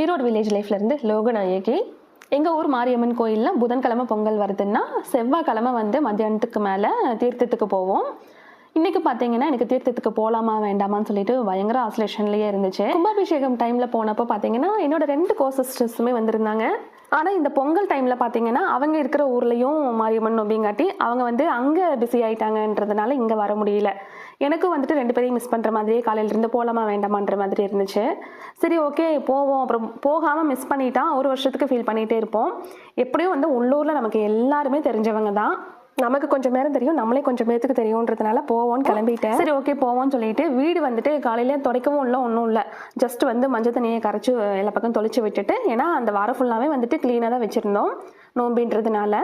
Erode village லைஃப்லேருந்து Loganayaki எங்கள் ஊர் மாரியம்மன் கோயிலில் புதன்கிழமை பொங்கல் வருதுன்னா செவ்வாய்க்கிழமை வந்து மத்தியானத்துக்கு மேலே தீர்த்தத்துக்கு போவோம். இன்றைக்கி பார்த்தீங்கன்னா எனக்கு தீர்த்தத்துக்கு போகலாமா வேண்டாமான்னு சொல்லிட்டு பயங்கர ஆசோலேஷன்லேயே இருந்துச்சு. கும்பாபிஷேகம் டைமில் போனப்போ பார்த்தீங்கன்னா என்னோட ரெண்டு கோ வந்திருந்தாங்க. ஆனால் இந்த பொங்கல் டைமில் பார்த்தீங்கன்னா அவங்க இருக்கிற ஊர்லேயும் மாரியம்மன் நோம்பிங்காட்டி அவங்க வந்து அங்கே பிஸி ஆயிட்டாங்கன்றதுனால இங்கே வர முடியல. எனக்கும் வந்துட்டு ரெண்டு பேரையும் மிஸ் பண்ணுற மாதிரியே காலையிலேருந்து போகலாமா வேண்டாமான்ற மாதிரி இருந்துச்சு. சரி ஓகே போவோம். அப்புறம் போகாமல் மிஸ் பண்ணிட்டா ஒரு வருஷத்துக்கு ஃபீல் பண்ணிகிட்டே இருப்போம். எப்படியும் வந்து உள்ளூரில் நமக்கு எல்லாருமே தெரிஞ்சவங்க தான். நமக்கு கொஞ்சம் நேரம் தெரியும். நம்மளே கொஞ்சம் பேத்துக்கு தெரியுன்றதுனால போவோம்னு கிளம்பிட்டேன். சரி ஓகே போவோம்னு சொல்லிட்டு வீடு வந்துட்டு காலையில துடைக்கவும் இல்லை ஒன்றும் இல்லை. ஜஸ்ட் வந்து மஞ்சள் தண்ணியை கரைச்சி எல்லா பக்கம் தொளிச்சு விட்டுட்டு ஏன்னா அந்த வாரம் ஃபுல்லாகவே வந்துட்டு க்ளீனாக தான் வச்சுருந்தோம். நோம்பின்றதுனால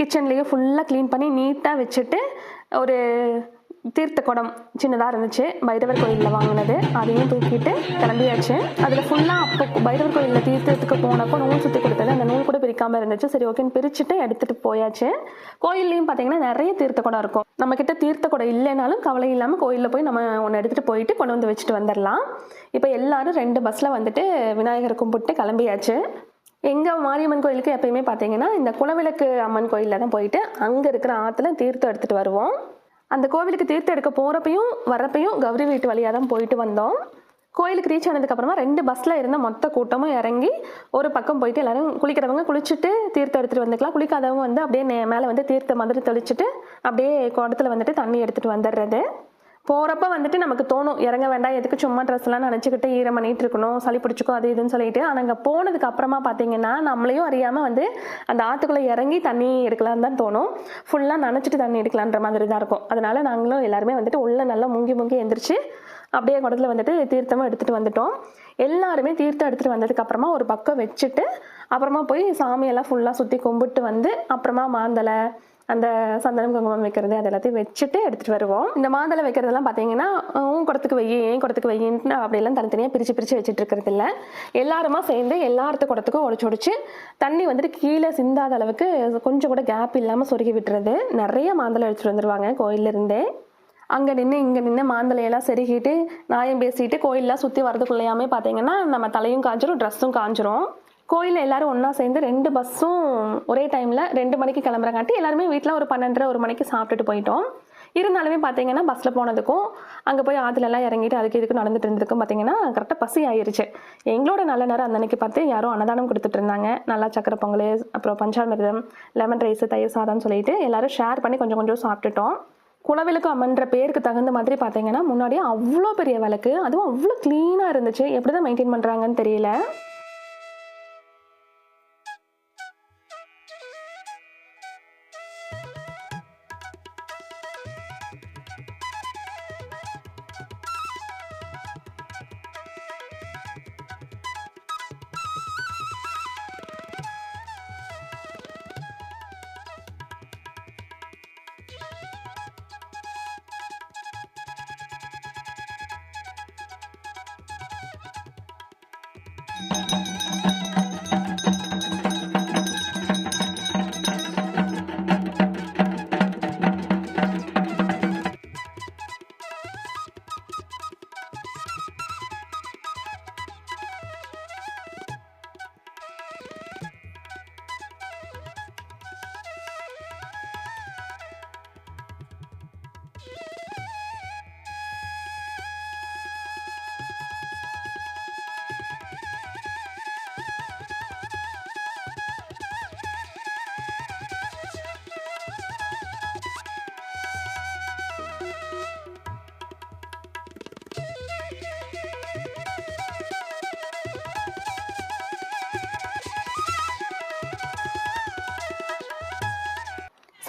கிச்சன்லேயே ஃபுல்லாக க்ளீன் பண்ணி நீட்டாக வச்சுட்டு ஒரு தீர்த்த குடம் சின்னதாக இருந்துச்சு. பைரவர் கோயிலில் வாங்கினது. அதையும் தூக்கிட்டு கிளம்பியாச்சு. அதில் ஃபுல்லாக அப்போ பைரவர் கோயிலில் தீர்த்தத்துக்கு போனப்போ நூல் சுற்றி கொடுத்தது. அந்த நூல் கூட பிரிக்காமல் இருந்துச்சு. சரி ஓகேன்னு பிரிச்சுட்டு எடுத்துகிட்டு போயாச்சு. கோயில்லையும் பார்த்தீங்கன்னா நிறைய தீர்த்த குடம் இருக்கும். நம்மக்கிட்ட தீர்த்த குடம் இல்லைனாலும் கவலை இல்லாமல் கோயிலில் போய் நம்ம ஒன்று எடுத்துகிட்டு போயிட்டு கொண்டு வந்து வச்சுட்டு வந்துடலாம் இப்போ எல்லாரும் ரெண்டு பஸ்ஸில் வந்துட்டு விநாயகர் கும்பிட்டு கிளம்பியாச்சு. எங்கள் மாரியம்மன் கோயிலுக்கு எப்பயுமே பார்த்தீங்கன்னா இந்த குலவிளக்கு அம்மன் கோயிலில் தான் போயிட்டு அங்கே இருக்கிற ஆற்றுல தீர்த்தம் எடுத்துகிட்டு வருவோம். அந்த கோவிலுக்கு தீர்த்தம் எடுக்க போகிறப்பையும் வரப்பையும் கௌரி வீட்டு வழியாக தான் போயிட்டு வந்தோம். கோயிலுக்கு ரீச் ஆனதுக்கப்புறமா ரெண்டு பஸ்ஸில் இருந்த மொத்த கூட்டமும் இறங்கி ஒரு பக்கம் போயிட்டு எல்லாரும் குளிக்கிறவங்க குளிச்சுட்டு தீர்த்தம் எடுத்துகிட்டு வந்துக்கலாம். குளிக்காதவங்க வந்து அப்படியே மேலே வந்து தீர்த்த மாதிரி தெளிச்சுட்டு அப்படியே குடத்தில் வந்துட்டு தண்ணி எடுத்துகிட்டு வந்துடுறது போகிறப்ப வந்துட்டு நமக்கு தோணும் இறங்க வேண்டாம் எதுக்கு சும்மா ட்ரெஸ்லாம் நினச்சிக்கிட்டு ஈரம் பண்ணிட்டு இருக்கணும் சளி பிடிச்சிக்கும் அது இதுன்னு சொல்லிட்டு. ஆனால் அங்கே போனதுக்கு அப்புறமா பார்த்தீங்கன்னா நம்மளையும் அறியாமல் வந்து அந்த ஆற்றுக்குள்ளே இறங்கி தண்ணி எடுக்கலான்னு தான் தோணும். ஃபுல்லாக நினச்சிட்டு தண்ணி எடுக்கலான்ற மாதிரி தான் இருக்கும். அதனால் நாங்களும் எல்லாருமே வந்துட்டு உள்ள நல்லா முங்கி முங்கி எந்திரிச்சு அப்படியே குடத்தில் வந்துட்டு தீர்த்தமும் எடுத்துகிட்டு வந்துட்டோம். எல்லாருமே தீர்த்தம் எடுத்துகிட்டு வந்ததுக்கப்புறமா ஒரு பக்கம் வச்சுட்டு அப்புறமா போய் சாமியெல்லாம் ஃபுல்லாக சுற்றி கும்பிட்டு வந்து அப்புறமா மாந்தலை அந்த சந்தனம் குங்குமம் வைக்கிறது அது எல்லாத்தையும் வச்சுட்டு எடுத்துகிட்டு வருவோம். இந்த மாந்தளை வைக்கிறதெல்லாம் பார்த்தீங்கன்னா உன் குடத்துக்கு வை ஏன் குடத்துக்கு வையின்னு அப்படியெல்லாம் தனித்தனியாக பிரித்து பிரித்து வச்சுட்டு இருக்கிறது இல்லை. எல்லாருமா சேர்ந்து எல்லாத்து குடத்துக்கும் உடச்சு உடச்சு தண்ணி வந்துட்டு கீழே சிந்தாத அளவுக்கு கொஞ்சம் கூட கேப் இல்லாமல் சொருகி விட்டுறது. நிறைய மாந்தளை எடுத்துகிட்டு வந்துடுவாங்க கோயிலிருந்தே அங்கே நின்று இங்கே நின்று மாந்தலையெல்லாம் செருகிட்டு நாயம் பேசிட்டு கோயிலெலாம் சுற்றி வரதுக்குள்ளேயாமே பார்த்தீங்கன்னா நம்ம தலையும் காஞ்சிரும் ட்ரெஸ்ஸும் காஞ்சிரும். கோயிலில் எல்லாரும் ஒன்றா சேர்ந்து ரெண்டு பஸ்ஸும் ஒரே டைமில் ரெண்டு மணிக்கு கிளம்புறங்காட்டி எல்லாருமே வீட்டில் ஒரு பன்னெண்டரை ஒரு மணிக்கு சாப்பிட்டுட்டு போயிட்டோம். இருந்தாலுமே பார்த்தீங்கன்னா பஸ்ஸில் போனதுக்கும் அங்கே போய் ஆற்றுலலாம் இறங்கிட்டு அதுக்கு இதுக்கு நடந்துட்டு இருந்ததுக்கும் பார்த்தீங்கன்னா கரெக்டாக பசி ஆயிருச்சு. எங்களோட நல்ல நேரம் அந்த அன்னைக்கு பார்த்து யாரும் அன்னதானம் கொடுத்துட்டு இருந்தாங்க. நல்லா சக்கரை பொங்கல் அப்புறம் பஞ்சாமிர்தம் லெமன் ரைஸ் தயிர் சாதம்னு சொல்லிட்டு எல்லாரும் ஷேர் பண்ணி கொஞ்சம் கொஞ்சம் சாப்பிட்டுட்டோம். குலவிளக்கு அம்மன்ற பேருக்கு தகுந்த மாதிரி பார்த்தீங்கன்னா முன்னாடியே அவ்வளோ பெரிய விளக்கு அதுவும் அவ்வளோ க்ளீனாக இருந்துச்சு. எப்படி தான் மெயின்டைன் பண்ணுறாங்கன்னு தெரியல.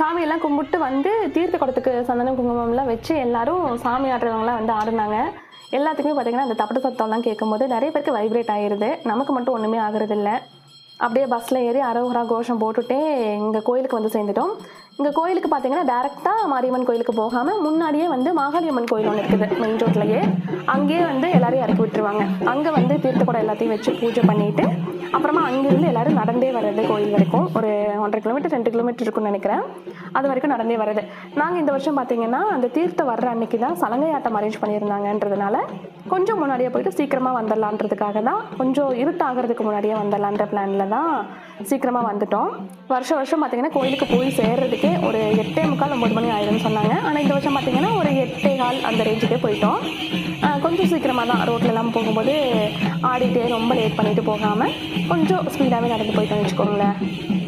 சாமியெல்லாம் கும்பிட்டு வந்து தீர்த்த குடத்துக்கு சந்தனம் குங்குமம்லாம் வச்சு எல்லாரும் சாமி ஆடுறவங்களாம் வந்து ஆடினாங்க. எல்லாத்துக்குமே பார்த்தீங்கன்னா அந்த தப்பட சத்தம்லாம் கேட்கும்போது நிறைய பேருக்கு வைப்ரேட் ஆயிருது. நமக்கு மட்டும் ஒன்றுமே ஆகுறது அப்படியே பஸ்ஸில் ஏறி அரோகரா கோஷம் போட்டுட்டே எங்கள் கோயிலுக்கு வந்து சேர்ந்துட்டோம். இங்கே கோயிலுக்கு பார்த்தீங்கன்னா டேரெக்டாக மாரியம்மன் கோயிலுக்கு போகாமல் முன்னாடியே வந்து மாகாளியம்மன் கோயில் ஒன்று இருக்குது மெயின் ரோட்லேயே அங்கேயே வந்து எல்லாரையும் இறக்கி விட்டுருவாங்க. அங்கே வந்து தீர்த்த குடம் எல்லாத்தையும் வச்சு பூஜை பண்ணிட்டு அப்புறமா அங்கேருந்து எல்லாரும் நடந்தே வர்றது கோயில் வரைக்கும். ஒரு ஒன்றரை கிலோமீட்டர் ரெண்டு கிலோமீட்டர் இருக்கும்னு நினைக்கிறேன். அது வரைக்கும் நடந்தே வர்றது. நாங்கள் இந்த வருஷம் பார்த்தீங்கன்னா அந்த தீர்த்தம் வர்ற அன்னைக்கு தான் சலங்கை ஆட்டம் அரேஞ்ச் பண்ணியிருந்தாங்கன்றதுனால கொஞ்சம் முன்னாடியே போயிட்டு சீக்கிரமாக வந்துடலான்றதுக்காக தான் கொஞ்சம் இருட்டாகிறதுக்கு முன்னாடியே வந்துடலான்ற பிளானில் தான் சீக்கிரமாக வந்துட்டோம். வருஷம் வருஷம் பார்த்தீங்கன்னா கோயிலுக்கு போய் சேர்றதுக்கு ஒரு எட்டே முக்கால் ஒம்பது மணி ஆயிடும்னு சொன்னாங்க. ஆனால் இந்த வருஷம் பார்த்தீங்கன்னா ஒரு எட்டே கால் அந்த ரேஞ்சுக்கே போயிட்டோம். கொஞ்சம் சீக்கிரமாக தான் ரோட்லலாம் போகும்போது ஆடிட்டே ரொம்ப லேட் பண்ணிட்டு போகாமல் கொஞ்சம் ஸ்பீடாகவே நடந்து போயிட்டோம்னு வச்சுக்கோங்களேன்.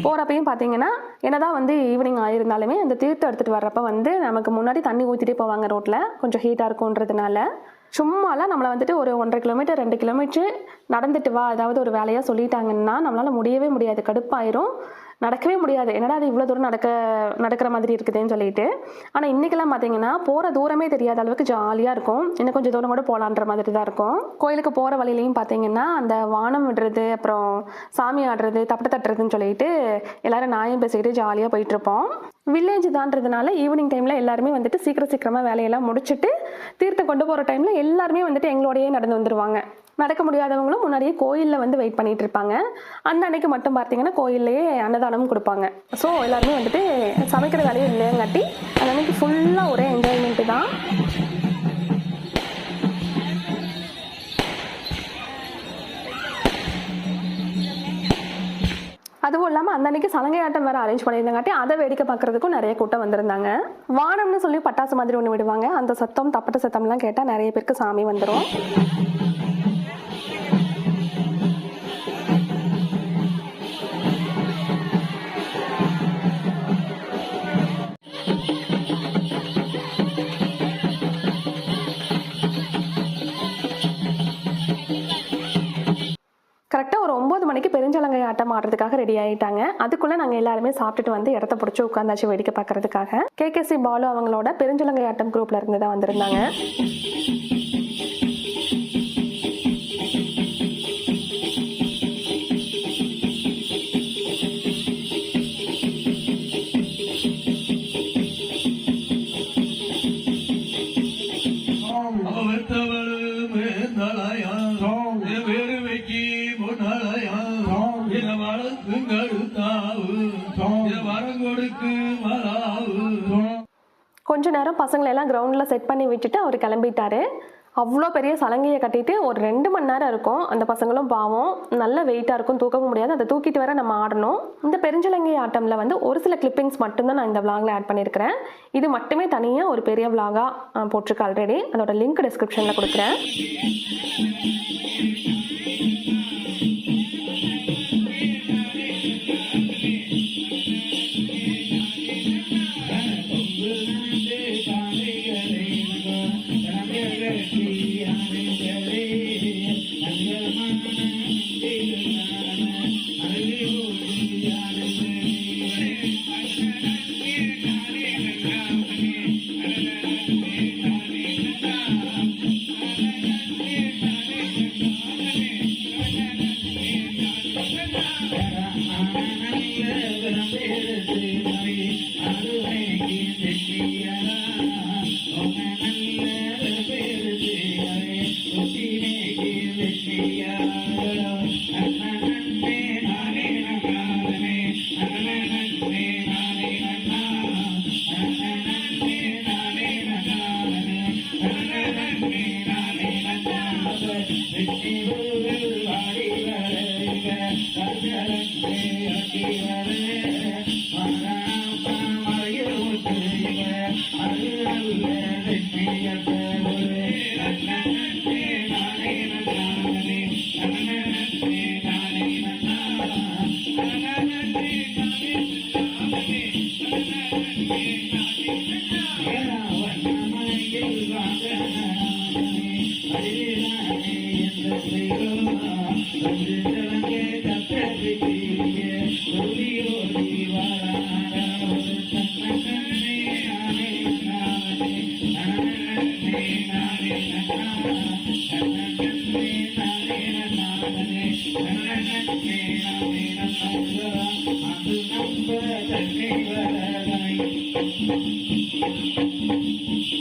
போகிறப்பையும் பார்த்தீங்கன்னா என்னதான் வந்து ஈவினிங் ஆயிருந்தாலுமே அந்த தீர்த்தம் எடுத்துகிட்டு வர்றப்ப வந்து நமக்கு முன்னாடி தண்ணி ஊற்றிட்டே போவாங்க ரோட்டில் கொஞ்சம் ஹீட்டாக இருக்கும்ன்றதுனால. சும்மாலாம் நம்மளை வந்துட்டு ஒரு ஒன்றரை கிலோமீட்டர் ரெண்டு கிலோமீட்டர் நடந்துட்டு வா ஏதாவது ஒரு வேலையாக சொல்லிட்டாங்கன்னா நம்மளால் முடியவே முடியாது. கடுப்பாயிரும். நடக்கவே முடியாது. என்னடா அது இவ்வளோ தூரம் நடக்க நடக்கிற மாதிரி இருக்குதுன்னு சொல்லிட்டு. ஆனால் இன்றைக்கெல்லாம் பார்த்தீங்கன்னா போகிற தூரமே தெரியாத அளவுக்கு ஜாலியாக இருக்கும். இன்னும் கொஞ்சம் தூரம் கூட போகலான்ற மாதிரி தான் இருக்கும். கோயிலுக்கு போகிற வழியிலையும் பார்த்தீங்கன்னா அந்த வானம் விடுறது அப்புறம் சாமி ஆடுறது தப்பட்டை தட்டுறதுன்னு சொல்லிட்டு எல்லாரும் நாயம் பேசிக்கிட்டு ஜாலியாக போயிட்டுருப்போம். வில்லேஜ் தான்றதுனால ஈவினிங் டைமில் எல்லாருமே வந்துட்டு சீக்கிரம் சீக்கிரமாக வேலையெல்லாம் முடிச்சுட்டு தீர்த்தம் கொண்டு போகிற டைமில் எல்லாருமே வந்துட்டு எங்களோடயே நடந்து வந்துடுவாங்க நடக்க முடியாதவங்களும் முன்னாடியே கோயிலில் வந்து வெயிட் பண்ணிட்டு இருப்பாங்க அந்த அன்னைக்கு மட்டும் பார்த்தீங்கன்னா கோயில்லையே அன்னதானமும் கொடுப்பாங்க. ஸோ எல்லாருமே வந்துட்டு சமைக்கிற வேலையும் இல்லையங்காட்டி அந்த அன்னைக்கு ஃபுல்லாக ஒரே என்ஜாய்மெண்ட்டு தான். அதுவும் இல்லாமல் அந்த அன்னைக்கு சலங்கை ஆட்டம் வேறு அரேஞ்ச் பண்ணியிருந்தாங்காட்டி அதை வேடிக்கை பார்க்கறதுக்கும் நிறைய கூட்டம் வந்திருந்தாங்க. வானம்னு சொல்லி பட்டாசு மாதிரி ஒன்று விடுவாங்க. அந்த சத்தம் தப்பட்ட சத்தம்லாம் கேட்டால் நிறைய பேருக்கு சாமி வந்துடும் ஆடுறதுக்காக ரெடி ஆகிட்டாங்க அதுக்குள்ளே நாங்கள் எல்லாருமே சாப்பிட்டுட்டு வந்து இடத்த பிடிச்சி உட்காந்தாச்சு வேடிக்கை பார்க்கறதுக்காக. கேகேசி பாலு அவங்களோட பெருஞ்சலங்கை ஆட்டம் குரூப்ல இருந்து தான் வந்திருந்தாங்க. மேந்தலையாம் வேறுவைக்கு முன்னலையாம் இத வளர்த்துங்கடுத்தாவு இத வரம் கொடுக்கு மலாவு கொஞ்ச நேரம் பசங்களை எல்லாம் கிரவுண்டில் செட் பண்ணி விட்டுட்டு அவர் கிளம்பிட்டாரு. அவ்வளோ பெரிய சலங்கையை கட்டிட்டு ஒரு ரெண்டு மணி நேரம் இருக்கும். அந்த பசங்களும் பாவம் நல்ல வெயிட்டாக இருக்கும் தூக்கவும் முடியாது. அதை தூக்கிட்டு வர நம்ம ஆடணும். இந்த பெருஞ்சலங்கை ஆட்டமில் வந்து ஒரு சில கிளிப்பிங்ஸ் மட்டும்தான் நான் இந்த விளாகில் ஆட் பண்ணியிருக்கிறேன் இது மட்டுமே தனியாக ஒரு பெரிய vlog-ஆ போட்டிருக்கு ஆல்ரெடி அதோட லிங்க் டிஸ்கிரிப்ஷனில் கொடுக்குறேன். அருமை